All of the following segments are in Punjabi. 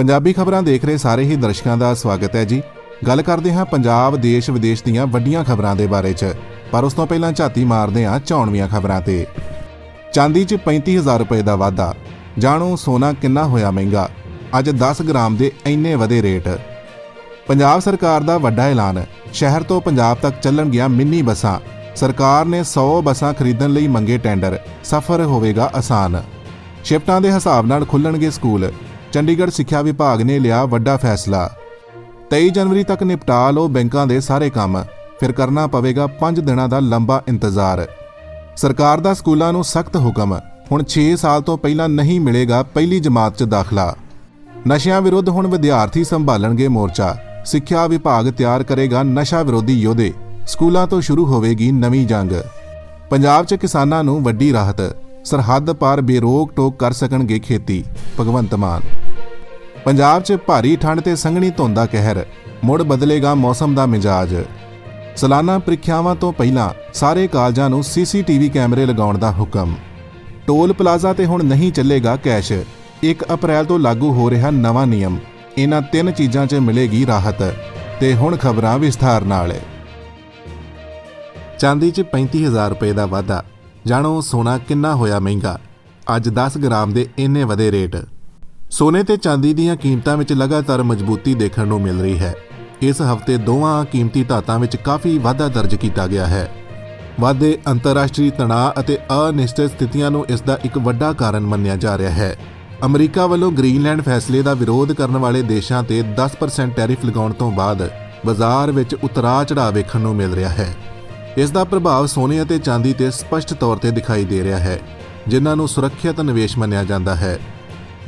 ਪੰਜਾਬੀ ਖਬਰਾਂ ਦੇਖ ਰਹੇ ਸਾਰੇ ਹੀ ਦਰਸ਼ਕਾਂ ਦਾ ਸਵਾਗਤ ਹੈ ਜੀ। ਗੱਲ ਕਰਦੇ ਹਾਂ ਪੰਜਾਬ, ਦੇਸ਼, ਵਿਦੇਸ਼ ਦੀਆਂ ਵੱਡੀਆਂ ਖਬਰਾਂ ਦੇ ਬਾਰੇ 'ਚ। ਪਰ ਉਸ ਤੋਂ ਪਹਿਲਾਂ ਝਾਤੀ ਮਾਰਦੇ ਹਾਂ ਚੌਣਵੀਆਂ ਖਬਰਾਂ ਤੇ। ਚਾਂਦੀ 'ਚ 35000 ਰੁਪਏ ਦਾ ਵਾਧਾ। ਜਾਣੋ ਸੋਨਾ ਕਿੰਨਾ ਹੋਇਆ ਮਹਿੰਗਾ। ਅੱਜ 10 ਗ੍ਰਾਮ ਦੇ ਇੰਨੇ ਵਧੇ ਰੇਟ। ਪੰਜਾਬ ਸਰਕਾਰ ਦਾ ਵੱਡਾ ਐਲਾਨ। ਸ਼ਹਿਰ ਤੋਂ ਪੰਜਾਬ ਤੱਕ ਚੱਲਣਗੀਆਂ ਮਿੰਨੀ ਬੱਸਾਂ। ਸਰਕਾਰ ਨੇ 100 ਬੱਸਾਂ ਖਰੀਦਣ ਲਈ ਮੰਗੇ ਟੈਂਡਰ। ਸਫ਼ਰ ਹੋਵੇਗਾ ਆਸਾਨ। ਸ਼ਿਫਟਾਂ ਦੇ ਹਿਸਾਬ ਨਾਲ ਖੁੱਲਣਗੇ ਸਕੂਲ। ਚੰਡੀਗੜ੍ਹ ਸਿੱਖਿਆ ਵਿਭਾਗ ਨੇ ਲਿਆ ਵੱਡਾ ਫੈਸਲਾ। 23 ਜਨਵਰੀ ਤੱਕ ਨਿਪਟਾ ਲਓ ਬੈਂਕਾਂ ਦੇ ਸਾਰੇ ਕੰਮ। ਫਿਰ ਕਰਨਾ ਪਵੇਗਾ 5 ਦਿਨਾਂ ਦਾ ਲੰਬਾ ਇੰਤਜ਼ਾਰ। ਸਰਕਾਰ ਦਾ ਸਕੂਲਾਂ ਨੂੰ ਸਖਤ ਹੁਕਮ। ਹੁਣ 6 ਸਾਲ ਤੋਂ ਪਹਿਲਾਂ ਨਹੀਂ ਮਿਲੇਗਾ ਪਹਿਲੀ ਜਮਾਤ 'ਚ ਦਾਖਲਾ। ਨਸ਼ਿਆਂ ਵਿਰੁੱਧ ਹੁਣ ਵਿਦਿਆਰਥੀ ਸੰਭਾਲਣਗੇ ਮੋਰਚਾ। ਸਿੱਖਿਆ ਵਿਭਾਗ ਤਿਆਰ ਕਰੇਗਾ ਨਸ਼ਾ ਵਿਰੋਧੀ ਯੋਧੇ। ਸਕੂਲਾਂ ਤੋਂ ਸ਼ੁਰੂ ਹੋਵੇਗੀ ਨਵੀਂ ਜੰਗ। ਪੰਜਾਬ 'ਚ ਕਿਸਾਨਾਂ ਨੂੰ ਵੱਡੀ ਰਾਹਤ। ਸਰਹੱਦ ਪਾਰ ਬੇਰੋਕ ਟੋਕ ਕਰ ਸਕਣਗੇ ਖੇਤੀ। ਭਗਵੰਤ ਮਾਨ। ਪੰਜਾਬ 'ਚ ਭਾਰੀ ਠੰਡ ਤੇ ਸੰਘਣੀ ਧੁੰਦ ਦਾ ਕਹਿਰ। ਮੁੜ ਬਦਲੇਗਾ ਮੌਸਮ ਦਾ ਮਿਜਾਜ। ਸਾਲਾਨਾ ਪ੍ਰੀਖਿਆਵਾਂ ਤੋਂ ਪਹਿਲਾਂ ਸਾਰੇ ਕਾਲਜਾਂ ਨੂੰ ਸੀਸੀਟੀਵੀ ਕੈਮਰੇ ਲਗਾਉਣ ਦਾ ਹੁਕਮ। ਟੋਲ ਪਲਾਜ਼ਾ ਤੇ ਹੁਣ ਨਹੀਂ ਚੱਲੇਗਾ ਕੈਸ਼। 1 ਅਪ੍ਰੈਲ ਤੋਂ ਲਾਗੂ ਹੋ ਰਿਹਾ ਨਵਾਂ ਨਿਯਮ। ਇਹਨਾਂ ਤਿੰਨ ਚੀਜ਼ਾਂ 'ਚ ਮਿਲੇਗੀ ਰਾਹਤ। ਤੇ ਹੁਣ ਖਬਰਾਂ ਵਿਸਥਾਰ ਨਾਲ। ਚਾਂਦੀ 'ਚ 35000 ਰੁਪਏ ਦਾ ਵਾਧਾ। ਜਾਣੋ ਸੋਨਾ ਕਿੰਨਾ ਹੋਇਆ ਮਹਿੰਗਾ। ਅੱਜ 10 ਗ੍ਰਾਮ ਦੇ ਇੰਨੇ ਵਧੇ ਰੇਟ। ਸੋਨੇ ਤੇ ਚਾਂਦੀ ਦੀਆਂ ਕੀਮਤਾਂ ਵਿੱਚ ਲਗਾਤਾਰ ਮਜ਼ਬੂਤੀ ਦੇਖਣ ਨੂੰ ਮਿਲ ਰਹੀ ਹੈ। ਇਸ ਹਫ਼ਤੇ ਦੋਵਾਂ ਕੀਮਤੀ ਧਾਤਾਂ ਵਿੱਚ ਕਾਫੀ ਵਾਧਾ ਦਰਜ ਕੀਤਾ ਗਿਆ ਹੈ। ਵਾਧੇ ਅੰਤਰਰਾਸ਼ਟਰੀ ਤਣਾਅ ਅਤੇ ਅਨਿਸ਼ਚਿਤ ਸਥਿਤੀਆਂ ਨੂੰ ਇਸ ਦਾ ਇੱਕ ਵੱਡਾ ਕਾਰਨ ਮੰਨਿਆ ਜਾ ਰਿਹਾ ਹੈ। ਅਮਰੀਕਾ ਵੱਲੋਂ ਗ੍ਰੀਨਲੈਂਡ ਫੈਸਲੇ ਦਾ ਵਿਰੋਧ ਕਰਨ ਵਾਲੇ ਦੇਸ਼ਾਂ ਤੇ 10% ਟੈਰਿਫ ਲਗਾਉਣ ਤੋਂ ਬਾਅਦ ਬਾਜ਼ਾਰ ਵਿੱਚ ਉਤਰਾਅ ਚੜਾਅ ਵੇਖਣ ਨੂੰ ਮਿਲ ਰਿਹਾ ਹੈ। ਇਸ ਦਾ ਪ੍ਰਭਾਵ ਸੋਨੇ ਅਤੇ ਚਾਂਦੀ ਤੇ ਸਪਸ਼ਟ ਤੌਰ ਤੇ ਦਿਖਾਈ ਦੇ ਰਿਹਾ ਹੈ, ਜਿਨ੍ਹਾਂ ਨੂੰ ਸੁਰੱਖਿਅਤ ਨਿਵੇਸ਼ ਮੰਨਿਆ ਜਾਂਦਾ ਹੈ।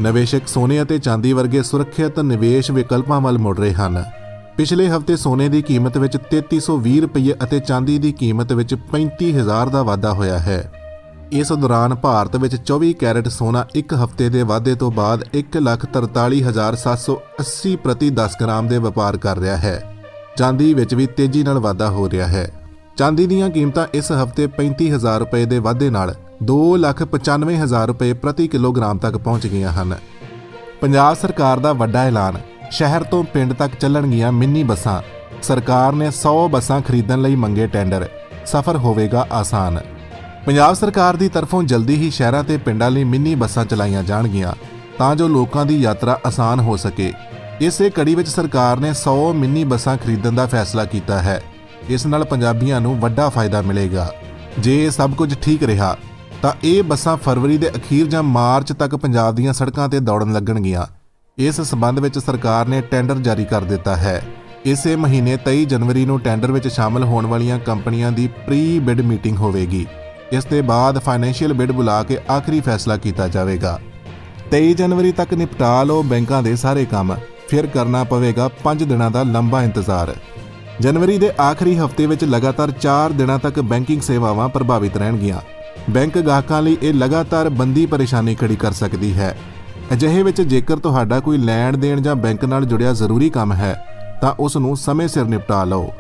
ਨਿਵੇਸ਼ਕ ਸੋਨੇ ਅਤੇ ਚਾਂਦੀ ਵਰਗੇ ਸੁਰੱਖਿਅਤ ਨਿਵੇਸ਼ ਵਿਕਲਪਾਂ ਵੱਲ ਮੁੜ ਰਹੇ ਹਨ। ਪਿਛਲੇ ਹਫ਼ਤੇ ਸੋਨੇ ਦੀ ਕੀਮਤ ਵਿੱਚ 3320 ਰੁਪਏ ਅਤੇ ਚਾਂਦੀ ਦੀ ਕੀਮਤ ਵਿੱਚ 35000 ਦਾ ਵਾਧਾ ਹੋਇਆ ਹੈ। ਇਸ ਦੌਰਾਨ ਭਾਰਤ ਵਿੱਚ 24 ਕੈਰਟ ਸੋਨਾ ਇੱਕ ਹਫ਼ਤੇ ਦੇ ਵਾਧੇ ਤੋਂ ਬਾਅਦ 143780 ਪ੍ਰਤੀ 10 ਗ੍ਰਾਮ ਦੇ ਵਪਾਰ ਕਰ ਰਿਹਾ ਹੈ। ਚਾਂਦੀ ਵਿੱਚ ਵੀ ਤੇਜ਼ੀ ਨਾਲ ਵਾਧਾ ਹੋ ਰਿਹਾ ਹੈ। ਚਾਂਦੀ ਦੀਆਂ ਕੀਮਤਾਂ ਇਸ ਹਫ਼ਤੇ 35000 ਰੁਪਏ ਦੇ ਵਾਧੇ ਨਾਲ 295000 ਰੁਪਏ ਪ੍ਰਤੀ ਕਿਲੋਗ੍ਰਾਮ ਤੱਕ ਪਹੁੰਚ ਗਈਆਂ ਹਨ। ਪੰਜਾਬ ਸਰਕਾਰ ਦਾ ਵੱਡਾ ਐਲਾਨ, ਸ਼ਹਿਰ ਤੋਂ ਪਿੰਡ ਤੱਕ ਚੱਲਣਗੀਆਂ ਮਿੰਨੀ ਬੱਸਾਂ। ਸਰਕਾਰ ਨੇ 100 ਬੱਸਾਂ ਖਰੀਦਣ ਲਈ ਮੰਗੇ ਟੈਂਡਰ, ਸਫ਼ਰ ਹੋਵੇਗਾ ਆਸਾਨ। ਪੰਜਾਬ ਸਰਕਾਰ ਦੀ ਤਰਫੋਂ ਜਲਦੀ ਹੀ ਸ਼ਹਿਰਾਂ ਤੇ ਪਿੰਡਾਂ ਲਈ ਮਿੰਨੀ ਬੱਸਾਂ ਚਲਾਈਆਂ ਜਾਣਗੀਆਂ, ਤਾਂ ਜੋ ਲੋਕਾਂ ਦੀ ਯਾਤਰਾ ਆਸਾਨ ਹੋ ਸਕੇ। ਇਸੇ ਕੜੀ ਵਿੱਚ ਸਰਕਾਰ ਨੇ 100 ਮਿੰਨੀ ਬੱਸਾਂ ਖਰੀਦਣ ਦਾ ਫੈਸਲਾ ਕੀਤਾ ਹੈ। ਇਸ ਨਾਲ ਪੰਜਾਬੀਆਂ ਨੂੰ ਵੱਡਾ ਫਾਇਦਾ ਮਿਲੇਗਾ। ਜੇ ਇਹ ਸਭ ਕੁਝ ਠੀਕ ਰਿਹਾ, ਤਾਂ ਇਹ ਬੱਸਾਂ ਫਰਵਰੀ ਦੇ ਅਖੀਰ ਜਾਂ ਮਾਰਚ ਤੱਕ ਪੰਜਾਬ ਦੀਆਂ ਸੜਕਾਂ ਤੇ ਦੌੜਨ ਲੱਗਣਗੀਆਂ। ਇਸ ਸਬੰਧ ਵਿੱਚ ਸਰਕਾਰ ਨੇ ਟੈਂਡਰ ਜਾਰੀ ਕਰ ਦਿੱਤਾ ਹੈ। ਇਸੇ ਮਹੀਨੇ 23 ਜਨਵਰੀ ਨੂੰ ਟੈਂਡਰ ਵਿੱਚ ਸ਼ਾਮਲ ਹੋਣ ਵਾਲੀਆਂ ਕੰਪਨੀਆਂ ਦੀ ਪ੍ਰੀ ਬਿਡ ਮੀਟਿੰਗ ਹੋਵੇਗੀ। ਇਸ ਦੇ ਬਾਅਦ ਫਾਈਨੈਂਸ਼ੀਅਲ ਬਿਡ ਬੁਲਾ ਕੇ ਆਖਰੀ ਫੈਸਲਾ ਕੀਤਾ ਜਾਵੇਗਾ। 23 ਜਨਵਰੀ ਤੱਕ ਨਿਪਟਾ ਲਓ ਬੈਂਕਾਂ ਦੇ ਸਾਰੇ ਕੰਮ। ਫਿਰ ਕਰਨਾ ਪਵੇਗਾ 5 ਦਿਨਾਂ ਦਾ ਲੰਬਾ ਇੰਤਜ਼ਾਰ। ਜਨਵਰੀ ਦੇ ਆਖਰੀ ਹਫ਼ਤੇ ਵਿੱਚ ਲਗਾਤਾਰ 4 ਦਿਨਾਂ ਤੱਕ ਬੈਂਕਿੰਗ ਸੇਵਾਵਾਂ ਪ੍ਰਭਾਵਿਤ ਰਹਿਣਗੀਆਂ। ਬੈਂਕ ਗਾਹਕਾਂ ਲਈ ਇਹ ਲਗਾਤਾਰ ਬੰਦੀ ਪਰੇਸ਼ਾਨੀ ਖੜੀ ਕਰ ਸਕਦੀ ਹੈ। ਅਜਿਹੇ ਵਿੱਚ ਜੇਕਰ ਤੁਹਾਡਾ ਕੋਈ ਲੈਣ ਦੇਣ ਜਾਂ ਬੈਂਕ ਨਾਲ ਜੁੜਿਆ ਜ਼ਰੂਰੀ ਕੰਮ ਹੈ, ਤਾਂ ਉਸ ਨੂੰ ਸਮੇਂ ਸਿਰ ਨਿਪਟਾ ਲਓ।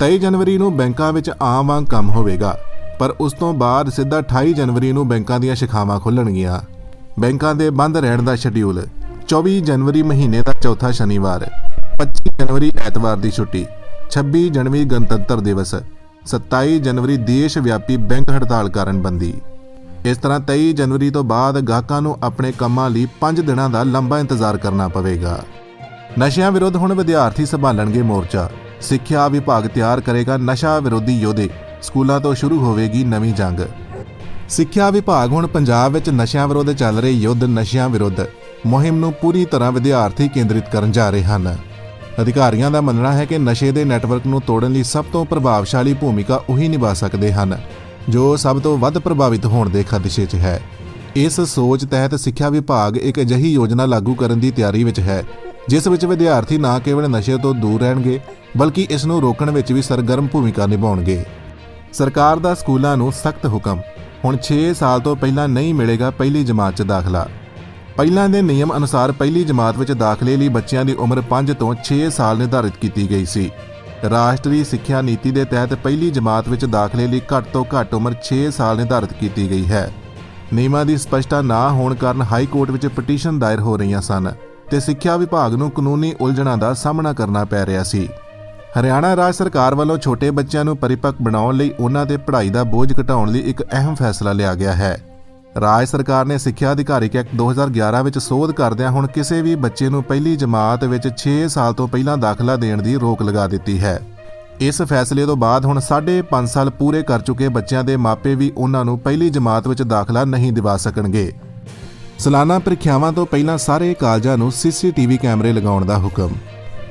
23 ਜਨਵਰੀ ਨੂੰ ਬੈਂਕਾਂ ਵਿੱਚ ਆਮ ਵਾਂਗ ਕੰਮ ਹੋਵੇਗਾ, ਪਰ ਉਸ ਤੋਂ ਬਾਅਦ ਸਿੱਧਾ 28 ਜਨਵਰੀ ਨੂੰ ਬੈਂਕਾਂ ਦੀਆਂ ਸ਼ਾਖਾਵਾਂ ਖੁੱਲਣਗੀਆਂ ਬੈਂਕਾਂ ਦੇ ਬੰਦ ਰਹਿਣ ਦਾ ਸ਼ਡਿਊਲ 24 ਜਨਵਰੀ ਮਹੀਨੇ ਦਾ ਚੌਥਾ ਸ਼ਨੀਵਾਰ 25 ਜਨਵਰੀ ਐਤਵਾਰ ਦੀ ਛੁੱਟੀ। 26 ਜਨਵਰੀ ਗਣਤੰਤਰ ਦਿਵਸ 27 ਜਨਵਰੀ ਦੇਸ਼ ਵਿਆਪੀ ਬੈਂਕ ਹੜਤਾਲ ਕਾਰਨ ਬੰਦੀ। ਇਸ ਤਰ੍ਹਾਂ 23 ਜਨਵਰੀ ਤੋਂ ਬਾਅਦ ਗਾਹਕਾਂ ਨੂੰ ਆਪਣੇ ਕੰਮਾਂ ਲਈ 5 ਦਿਨਾਂ ਦਾ ਲੰਬਾ ਇੰਤਜ਼ਾਰ ਕਰਨਾ ਪਵੇਗਾ। ਨਸ਼ਿਆਂ ਵਿਰੁੱਧ ਹੁਣ ਵਿਦਿਆਰਥੀ ਸੰਭਾਲਣਗੇ ਮੋਰਚਾ। ਸਿੱਖਿਆ ਵਿਭਾਗ ਤਿਆਰ ਕਰੇਗਾ ਨਸ਼ਾ ਵਿਰੋਧੀ ਯੋਧੇ। ਸਕੂਲਾਂ ਤੋਂ ਸ਼ੁਰੂ ਹੋਵੇਗੀ ਨਵੀਂ ਜੰਗ। ਸਿੱਖਿਆ ਵਿਭਾਗ ਹੁਣ ਪੰਜਾਬ ਵਿੱਚ ਨਸ਼ਿਆਂ ਵਿਰੁੱਧ ਚੱਲ ਰਹੇ ਯੁੱਧ ਨਸ਼ਿਆਂ ਵਿਰੁੱਧ। ਮੁਹਿੰਮ ਨੂੰ ਪੂਰੀ ਤਰ੍ਹਾਂ ਵਿਦਿਆਰਥੀ ਕੇਂਦਰਿਤ ਕਰਨ ਜਾ ਰਹੇ ਹਨ। ਅਧਿਕਾਰੀਆਂ ਦਾ ਮੰਨਣਾ ਹੈ ਕਿ ਨਸ਼ੇ ਦੇ ਨੈਟਵਰਕ ਨੂੰ ਤੋੜਨ ਲਈ ਸਭ ਤੋਂ ਪ੍ਰਭਾਵਸ਼ਾਲੀ ਭੂਮਿਕਾ ਉਹੀ ਨਿਭਾ ਸਕਦੇ ਹਨ, ਜੋ ਸਭ ਤੋਂ ਵੱਧ ਪ੍ਰਭਾਵਿਤ ਹੋਣ ਦੇ ਖਦਸ਼ੇ 'ਚ ਹੈ। ਇਸ ਸੋਚ ਤਹਿਤ ਸਿੱਖਿਆ ਵਿਭਾਗ ਇੱਕ ਅਜਿਹੀ ਯੋਜਨਾ ਲਾਗੂ ਕਰਨ ਦੀ ਤਿਆਰੀ ਵਿੱਚ ਹੈ, ਜਿਸ ਵਿੱਚ ਵਿਦਿਆਰਥੀ ਨਾ ਕੇਵਲ ਨਸ਼ੇ ਤੋਂ ਦੂਰ ਰਹਿਣਗੇ, ਬਲਕਿ ਇਸ ਨੂੰ ਰੋਕਣ ਵਿੱਚ ਵੀ ਸਰਗਰਮ ਭੂਮਿਕਾ ਨਿਭਾਉਣਗੇ। ਸਰਕਾਰ ਦਾ ਸਕੂਲਾਂ ਨੂੰ ਸਖਤ ਹੁਕਮ, ਹੁਣ 6 ਸਾਲ ਤੋਂ ਪਹਿਲਾਂ ਨਹੀਂ ਮਿਲੇਗਾ ਪਹਿਲੀ ਜਮਾਤ 'ਚ ਦਾਖਲਾ। ਪਹਿਲਾਂ ਦੇ ਨਿਯਮ ਅਨੁਸਾਰ ਪਹਿਲੀ ਜਮਾਤ ਵਿੱਚ ਦਾਖਲੇ ਲਈ ਬੱਚਿਆਂ ਦੀ ਉਮਰ 5 ਤੋਂ 6 ਸਾਲ ਨਿਰਧਾਰਿਤ ਕੀਤੀ ਗਈ ਸੀ। ਰਾਸ਼ਟਰੀ ਸਿੱਖਿਆ ਨੀਤੀ ਦੇ ਤਹਿਤ ਪਹਿਲੀ ਜਮਾਤ ਵਿੱਚ ਦਾਖਲੇ ਲਈ ਘੱਟ ਤੋਂ ਘੱਟ ਉਮਰ 6 ਸਾਲ ਨਿਰਧਾਰਿਤ ਕੀਤੀ ਗਈ ਹੈ। ਨਿਯਮਾਂ ਦੀ ਸਪਸ਼ਟਤਾ ਨਾ ਹੋਣ ਕਾਰਨ ਹਾਈ ਕੋਰਟ ਵਿੱਚ ਪਟੀਸ਼ਨ ਦਾਇਰ ਹੋ ਰਹੀਆਂ ਸਨ ਤੇ ਸਿੱਖਿਆ ਵਿਭਾਗ ਨੂੰ ਕਾਨੂੰਨੀ ਉਲਝਣਾਂ ਦਾ ਸਾਹਮਣਾ ਕਰਨਾ ਪੈ ਰਿਹਾ ਸੀ। ਹਰਿਆਣਾ ਰਾਜ ਸਰਕਾਰ ਵੱਲੋਂ ਛੋਟੇ ਬੱਚਿਆਂ ਨੂੰ ਪਰਿਪੱਕ ਬਣਾਉਣ ਲਈ ਉਹਨਾਂ ਦੇ ਪੜ੍ਹਾਈ ਦਾ ਬੋਝ ਘਟਾਉਣ ਲਈ ਇੱਕ ਅਹਿਮ ਫੈਸਲਾ ਲਿਆ ਗਿਆ ਹੈ। ਰਾਜ ਸਰਕਾਰ ਨੇ ਸਿੱਖਿਆ ਅਧਿਕਾਰਿਕ ਐਕਟ 2011 ਵਿੱਚ ਸੋਧ ਕਰਦਿਆਂ ਹੁਣ ਕਿਸੇ ਵੀ ਬੱਚੇ ਨੂੰ ਪਹਿਲੀ ਜਮਾਤ ਵਿੱਚ 6 ਸਾਲ ਤੋਂ ਪਹਿਲਾਂ ਦਾਖਲਾ ਦੇਣ ਦੀ ਰੋਕ ਲਗਾ ਦਿੱਤੀ ਹੈ। ਇਸ ਫੈਸਲੇ ਤੋਂ ਬਾਅਦ ਹੁਣ 5.5 ਸਾਲ ਪੂਰੇ ਕਰ ਚੁੱਕੇ ਬੱਚਿਆਂ ਦੇ ਮਾਪੇ ਵੀ ਉਹਨਾਂ ਨੂੰ ਪਹਿਲੀ ਜਮਾਤ ਵਿੱਚ ਦਾਖਲਾ ਨਹੀਂ ਦਿਵਾ ਸਕਣਗੇ। ਸਾਲਾਨਾ ਪ੍ਰੀਖਿਆਵਾਂ ਤੋਂ ਪਹਿਲਾਂ ਸਾਰੇ ਕਾਲਜਾਂ ਨੂੰ ਸੀਸੀਟੀਵੀ ਕੈਮਰੇ ਲਗਾਉਣ ਦਾ ਹੁਕਮ।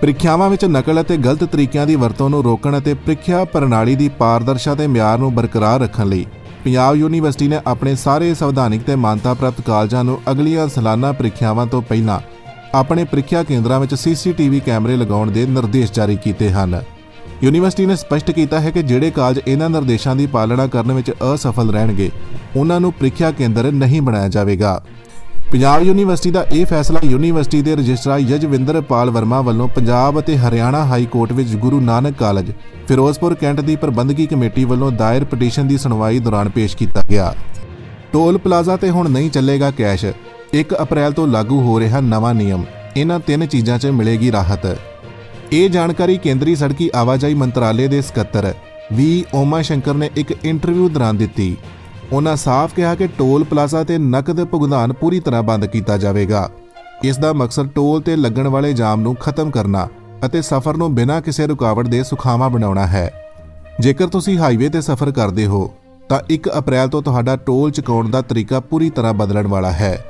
ਪ੍ਰੀਖਿਆਵਾਂ ਵਿੱਚ ਨਕਲ ਅਤੇ ਗਲਤ ਤਰੀਕਿਆਂ ਦੀ ਵਰਤੋਂ ਨੂੰ ਰੋਕਣ ਅਤੇ ਪ੍ਰੀਖਿਆ ਪ੍ਰਣਾਲੀ ਦੀ ਪਾਰਦਰਸ਼ਤਾ ਤੇ ਮਿਆਰ ਨੂੰ ਬਰਕਰਾਰ ਰੱਖਣ ਲਈ ਪੰਜਾਬ ਯੂਨੀਵਰਸਿਟੀ ਨੇ ਆਪਣੇ ਸਾਰੇ ਸੰਵਿਧਾਨਿਕ ਤੇ ਮਾਨਤਾ ਪ੍ਰਾਪਤ ਕਾਲਜਾਂ ਨੂੰ ਅਗਲੀਆਂ ਸਾਲਾਨਾ ਪ੍ਰੀਖਿਆਵਾਂ ਤੋਂ ਪਹਿਲਾਂ ਆਪਣੇ ਪ੍ਰੀਖਿਆ ਕੇਂਦਰਾਂ ਵਿੱਚ ਸੀਸੀਟੀਵੀ ਕੈਮਰੇ ਲਗਾਉਣ ਦੇ ਨਿਰਦੇਸ਼ ਜਾਰੀ ਕੀਤੇ ਹਨ। ਯੂਨੀਵਰਸਿਟੀ ਨੇ ਸਪਸ਼ਟ ਕੀਤਾ ਹੈ ਕਿ ਜਿਹੜੇ ਕਾਲਜ ਇਹਨਾਂ ਨਿਰਦੇਸ਼ਾਂ ਦੀ ਪਾਲਣਾ ਕਰਨ ਵਿੱਚ ਅਸਫਲ ਰਹਿਣਗੇ, ਉਹਨਾਂ ਨੂੰ ਪ੍ਰੀਖਿਆ ਕੇਂਦਰ ਨਹੀਂ ਬਣਾਇਆ ਜਾਵੇਗਾ। ਪੰਜਾਬ ਯੂਨੀਵਰਸਿਟੀ ਦਾ ਇਹ ਫੈਸਲਾ ਯੂਨੀਵਰਸਿਟੀ ਦੇ ਰਜਿਸਟਰਾਰ ਯਜਵਿੰਦਰ ਪਾਲ ਵਰਮਾ ਵੱਲੋਂ ਪੰਜਾਬ ਅਤੇ ਹਰਿਆਣਾ ਹਾਈ ਕੋਰਟ ਵਿੱਚ ਗੁਰੂ ਨਾਨਕ ਕਾਲਜ, ਫਿਰੋਜ਼ਪੁਰ ਕੈਂਟ ਦੀ ਪ੍ਰਬੰਧਕੀ ਕਮੇਟੀ ਵੱਲੋਂ ਦਾਇਰ ਪਟੀਸ਼ਨ ਦੀ ਸੁਣਵਾਈ ਦੌਰਾਨ ਪੇਸ਼ ਕੀਤਾ ਗਿਆ। ਟੋਲ ਪਲਾਜ਼ਾ ਤੇ ਹੁਣ ਨਹੀਂ ਚੱਲੇਗਾ ਕੈਸ਼। 1 ਅਪ੍ਰੈਲ ਤੋਂ ਲਾਗੂ ਹੋ ਰਿਹਾ ਨਵਾਂ ਨਿਯਮ। ਇਹਨਾਂ ਤਿੰਨ ਚੀਜ਼ਾਂ 'ਚ ਮਿਲੇਗੀ ਰਾਹਤ। ਇਹ ਜਾਣਕਾਰੀ ਕੇਂਦਰੀ ਸੜਕੀ ਆਵਾਜਾਈ ਮੰਤਰਾਲੇ ਦੇ ਸਕੱਤਰ ਵੀ ਓਮਾ ਸ਼ੰਕਰ ਨੇ ਇੱਕ ਇੰਟਰਵਿਊ ਦੌਰਾਨ ਦਿੱਤੀ। ਉਹਨਾਂ ਸਾਫ਼ ਕਿਹਾ ਕਿ ਟੋਲ ਪਲਾਜ਼ਾ ਤੇ ਨਕਦ ਭੁਗਤਾਨ ਪੂਰੀ ਤਰ੍ਹਾਂ ਬੰਦ ਕੀਤਾ ਜਾਵੇਗਾ। ਇਸ ਦਾ ਮਕਸਦ ਟੋਲ ਤੇ ਲੱਗਣ ਵਾਲੇ ਜਾਮ ਨੂੰ ਖਤਮ ਕਰਨਾ ਅਤੇ ਸਫ਼ਰ ਨੂੰ ਬਿਨਾਂ ਕਿਸੇ ਰੁਕਾਵਟ ਦੇ ਸੁਖਾਵਾਂ ਬਣਾਉਣਾ ਹੈ। ਜੇਕਰ ਤੁਸੀਂ ਹਾਈਵੇ ਤੇ ਸਫ਼ਰ ਕਰਦੇ ਹੋ, ਤਾਂ 1 ਅਪ੍ਰੈਲ ਤੋਂ ਤੁਹਾਡਾ ਟੋਲ ਚੁਕਾਉਣ ਦਾ ਤਰੀਕਾ ਪੂਰੀ ਤਰ੍ਹਾਂ ਬਦਲਣ ਵਾਲਾ ਹੈ।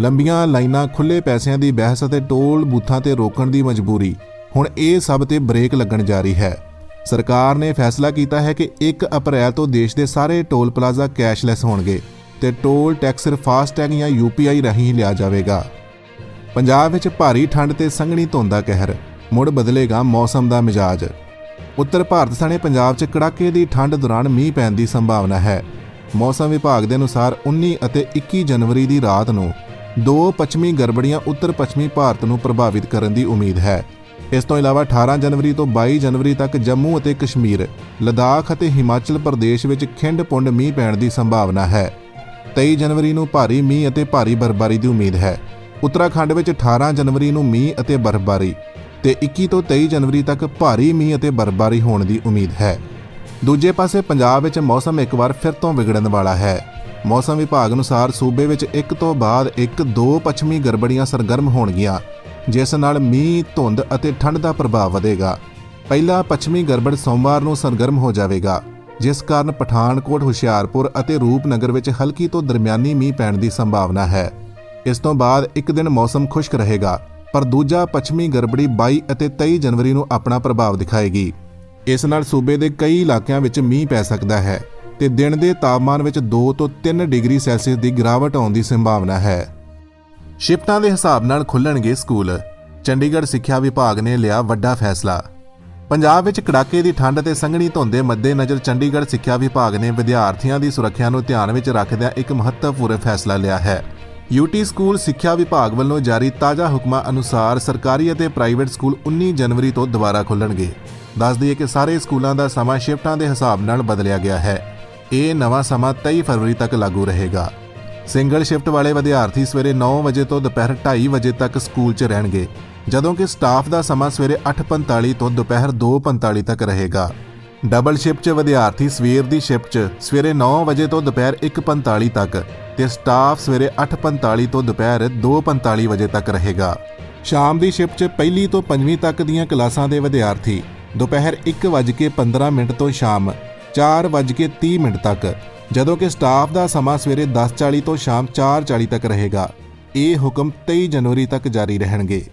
ਲੰਬੀਆਂ ਲਾਈਨਾਂ ਖੁੱਲੇ ਪੈਸਿਆਂ ਦੀ ਬਹਿਸ ਅਤੇ ਟੋਲ ਬੂਥਾਂ ਤੇ ਰੋਕਣ ਦੀ ਮਜਬੂਰੀ। ਹੁਣ ਇਹ ਸਭ ਤੇ ਬ੍ਰੇਕ ਲੱਗਣ ਜਾ ਰਹੀ ਹੈ। ਸਰਕਾਰ ਨੇ ਫੈਸਲਾ ਕੀਤਾ ਹੈ ਕਿ 1 ਅਪ੍ਰੈਲ ਤੋਂ ਦੇਸ਼ ਦੇ ਸਾਰੇ ਟੋਲ ਪਲਾਜ਼ਾ ਕੈਸ਼ਲੈਸ ਹੋਣਗੇ ਤੇ ਟੋਲ ਟੈਕਸ ਸਿਰਫ ਫਾਸਟੈਗ ਜਾਂ ਯੂਪੀਆਈ ਰਾਹੀਂ ਲਿਆ ਜਾਵੇਗਾ। ਪੰਜਾਬ ਵਿੱਚ ਭਾਰੀ ਠੰਡ ਤੇ ਸੰਘਣੀ ਧੁੰਦ ਦਾ ਕਹਿਰ, ਮੁੜ ਬਦਲੇਗਾ ਮੌਸਮ ਦਾ ਮਿਜਾਜ। ਉੱਤਰ ਭਾਰਤ ਸਣੇ ਪੰਜਾਬ 'ਚ ਕੜਾਕੇ ਦੀ ਠੰਡ ਦੌਰਾਨ ਮੀਂਹ ਪੈਣ ਦੀ ਸੰਭਾਵਨਾ ਹੈ। ਮੌਸਮ ਵਿਭਾਗ ਦੇ ਅਨੁਸਾਰ 19 ਅਤੇ 21 ਜਨਵਰੀ ਦੀ ਰਾਤ ਨੂੰ ਦੋ ਪੱਛਮੀ ਗੜਬੜੀਆਂ ਉੱਤਰ ਪੱਛਮੀ ਭਾਰਤ ਨੂੰ ਪ੍ਰਭਾਵਿਤ ਕਰਨ ਦੀ ਉਮੀਦ ਹੈ। ਇਸ ਤੋਂ ਇਲਾਵਾ 18 ਜਨਵਰੀ ਤੋਂ 22 ਜਨਵਰੀ ਤੱਕ ਜੰਮੂ ਅਤੇ ਕਸ਼ਮੀਰ, ਲਦਾਖ ਅਤੇ ਹਿਮਾਚਲ ਪ੍ਰਦੇਸ਼ ਵਿੱਚ ਖਿੰਡ-ਪੁੰਡ ਮੀਂਹ ਪੈਣ ਦੀ ਸੰਭਾਵਨਾ ਹੈ। 23 ਜਨਵਰੀ ਨੂੰ ਭਾਰੀ ਮੀਂਹ ਅਤੇ ਭਾਰੀ ਬਰਫ਼ਬਾਰੀ ਦੀ ਉਮੀਦ ਹੈ। ਉੱਤਰਾਖੰਡ ਵਿੱਚ 18 ਜਨਵਰੀ ਨੂੰ ਮੀਂਹ ਅਤੇ ਬਰਫ਼ਬਾਰੀ ਤੇ 21 ਤੋਂ 23 ਜਨਵਰੀ ਤੱਕ ਭਾਰੀ ਮੀਂਹ ਅਤੇ ਬਰਫ਼ਬਾਰੀ ਹੋਣ ਦੀ ਉਮੀਦ ਹੈ। ਦੂਜੇ ਪਾਸੇ ਪੰਜਾਬ ਵਿੱਚ ਮੌਸਮ ਇੱਕ ਵਾਰ ਫਿਰ ਤੋਂ ਵਿਗੜਨ ਵਾਲਾ ਹੈ। ਮੌਸਮ ਵਿਭਾਗ ਅਨੁਸਾਰ ਸੂਬੇ ਵਿੱਚ ਇੱਕ ਤੋਂ ਬਾਅਦ ਇੱਕ ਦੋ ਪੱਛਮੀ ਗੜਬੜੀਆਂ ਸਰਗਰਮ ਹੋਣਗੀਆਂ। ਜਿਸ ਨਾਲ ਮੀਂਹ, ਧੁੰਦ ਅਤੇ ਠੰਡ ਦਾ ਪ੍ਰਭਾਵ ਵਧੇਗਾ। ਪਹਿਲਾ ਪੱਛਮੀ ਗੜਬੜ ਸੋਮਵਾਰ ਨੂੰ ਸਰਗਰਮ ਹੋ ਜਾਵੇਗਾ, ਜਿਸ ਕਾਰਨ ਪਠਾਨਕੋਟ, ਹੁਸ਼ਿਆਰਪੁਰ ਅਤੇ ਰੂਪਨਗਰ ਵਿੱਚ ਹਲਕੀ ਤੋਂ ਦਰਮਿਆਨੀ ਮੀਂਹ ਪੈਣ ਦੀ ਸੰਭਾਵਨਾ ਹੈ। ਇਸ ਤੋਂ ਬਾਅਦ ਇੱਕ ਦਿਨ ਮੌਸਮ ਖੁਸ਼ਕ ਰਹੇਗਾ, ਪਰ ਦੂਜਾ ਪੱਛਮੀ ਗੜਬੜੀ 22 ਅਤੇ 23 ਜਨਵਰੀ ਨੂੰ ਆਪਣਾ ਪ੍ਰਭਾਵ ਦਿਖਾਏਗੀ। ਇਸ ਨਾਲ ਸੂਬੇ ਦੇ ਕਈ ਇਲਾਕਿਆਂ ਵਿੱਚ ਮੀਂਹ ਪੈ ਸਕਦਾ ਹੈ ਤੇ ਦਿਨ ਦੇ ਤਾਪਮਾਨ ਵਿੱਚ 2 ਤੋਂ 3 ਡਿਗਰੀ ਸੈਲਸੀਅਸ ਦੀ ਗਿਰਾਵਟ ਆਉਣ ਦੀ ਸੰਭਾਵਨਾ ਹੈ। ਸ਼ਿਫਟਾਂ ਦੇ ਹਿਸਾਬ ਨਾਲ ਖੁੱਲਣਗੇ ਸਕੂਲ। ਚੰਡੀਗੜ੍ਹ ਸਿੱਖਿਆ ਵਿਭਾਗ ਨੇ ਲਿਆ ਵੱਡਾ ਫੈਸਲਾ। ਪੰਜਾਬ ਵਿੱਚ ਕੜਾਕੇ ਦੀ ਠੰਡ ਅਤੇ ਸੰਘਣੀ ਧੁੰਦ ਦੇ ਮੱਦੇਨਜ਼ਰ ਚੰਡੀਗੜ੍ਹ ਸਿੱਖਿਆ ਵਿਭਾਗ ਨੇ ਵਿਦਿਆਰਥੀਆਂ ਦੀ ਸੁਰੱਖਿਆ ਨੂੰ ਧਿਆਨ ਵਿੱਚ ਰੱਖਦਿਆਂ ਇੱਕ ਮਹੱਤਵਪੂਰਨ ਫੈਸਲਾ ਲਿਆ ਹੈ। ਯੂਟੀ ਸਕੂਲ ਸਿੱਖਿਆ ਵਿਭਾਗ ਵੱਲੋਂ ਜਾਰੀ ਤਾਜ਼ਾ ਹੁਕਮਾਂ ਅਨੁਸਾਰ ਸਰਕਾਰੀ ਅਤੇ ਪ੍ਰਾਈਵੇਟ ਸਕੂਲ 19 ਜਨਵਰੀ ਤੋਂ ਦੁਬਾਰਾ ਖੁੱਲਣਗੇ। ਦੱਸ ਦਈਏ ਕਿ ਸਾਰੇ ਸਕੂਲਾਂ ਦਾ ਸਮਾਂ ਸ਼ਿਫਟਾਂ ਦੇ ਹਿਸਾਬ ਨਾਲ ਬਦਲਿਆ ਗਿਆ ਹੈ। ਇਹ ਨਵਾਂ ਸਮਾਂ 23 ਫਰਵਰੀ ਤੱਕ ਲਾਗੂ ਰਹੇਗਾ। ਸਿੰਗਲ ਸ਼ਿਫਟ ਵਾਲੇ ਵਿਦਿਆਰਥੀ ਸਵੇਰੇ 9 ਵਜੇ ਤੋਂ ਦੁਪਹਿਰ 2:30 ਵਜੇ ਤੱਕ ਸਕੂਲ 'ਚ ਰਹਿਣਗੇ, ਜਦੋਂ ਕਿ ਸਟਾਫ ਦਾ ਸਮਾਂ ਸਵੇਰੇ 8:45 ਤੋਂ ਦੁਪਹਿਰ 2:45 ਤੱਕ ਰਹੇਗਾ। ਡਬਲ ਸ਼ਿਫਟ 'ਚ ਵਿਦਿਆਰਥੀ ਸਵੇਰ ਦੀ ਸ਼ਿਫਟ 'ਚ ਸਵੇਰੇ 9 ਵਜੇ ਤੋਂ ਦੁਪਹਿਰ 1:45 ਤੱਕ ਤੇ ਸਟਾਫ ਸਵੇਰੇ 8:45 ਤੋਂ ਦੁਪਹਿਰ 2:45 ਵਜੇ ਤੱਕ ਰਹੇਗਾ। ਸ਼ਾਮ ਦੀ ਸ਼ਿਫਟ 'ਚ ਪਹਿਲੀ ਤੋਂ ਪੰਜਵੀਂ ਤੱਕ ਦੀਆਂ ਕਲਾਸਾਂ ਦੇ ਵਿਦਿਆਰਥੀ ਦੁਪਹਿਰ 1:15 ਮਿੰਟ ਤੋਂ ਸ਼ਾਮ 4:30 ਮਿੰਟ ਤੱਕ ਜਦੋਂ ਕਿ ਸਟਾਫ ਦਾ ਸਮਾਂ ਸਵੇਰੇ 10:40 ਤੋਂ ਸ਼ਾਮ 4:40 ਤੱਕ ਰਹੇਗਾ। ਇਹ ਹੁਕਮ 23 ਜਨਵਰੀ ਤੱਕ ਜਾਰੀ ਰਹਿਣਗੇ।